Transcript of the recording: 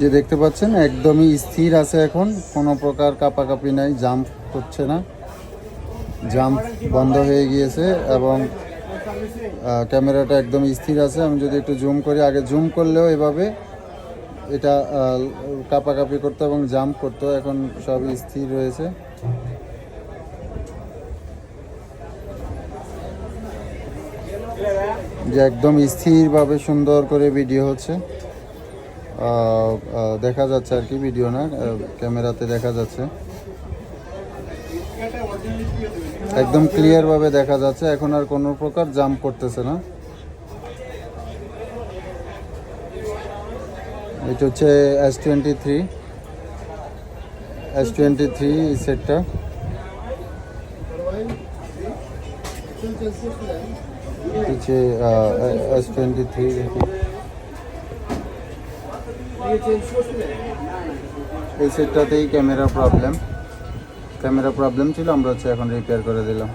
যে দেখতে পাচ্ছেন, একদমই স্থির আছে এখন। কোনো প্রকার কাপাকাপি নাই, জাম্প করছে না। জাম্প বন্ধ হয়ে গিয়েছে এবং ক্যামেরাটা একদম স্থির আছে। আমি যদি একটু জুম করি, আগে জুম করলেও এভাবে এটা কাপাকাপি করতো এবং জাম্প করতো। এখন সবই স্থির রয়েছে। যে একদম স্থিরভাবে সুন্দর করে ভিডিও হচ্ছে। দেখা যাচ্ছে আর কি ভিডিও না ক্যামেরাতে দেখা যাচ্ছে। একদম ক্লিয়ার ভাবে দেখা যাচ্ছে, এখন আর কোনো প্রকার জাম্প করতেছে না। এটা হচ্ছে S twenty three S twenty three সেটটা এস টোয়েন্টি থ্রি এই সেটটাতেই ক্যামেরা প্রবলেম ক্যামেরা প্রবলেম ছিল আমরা হচ্ছে এখন রিপেয়ার করে দিলাম।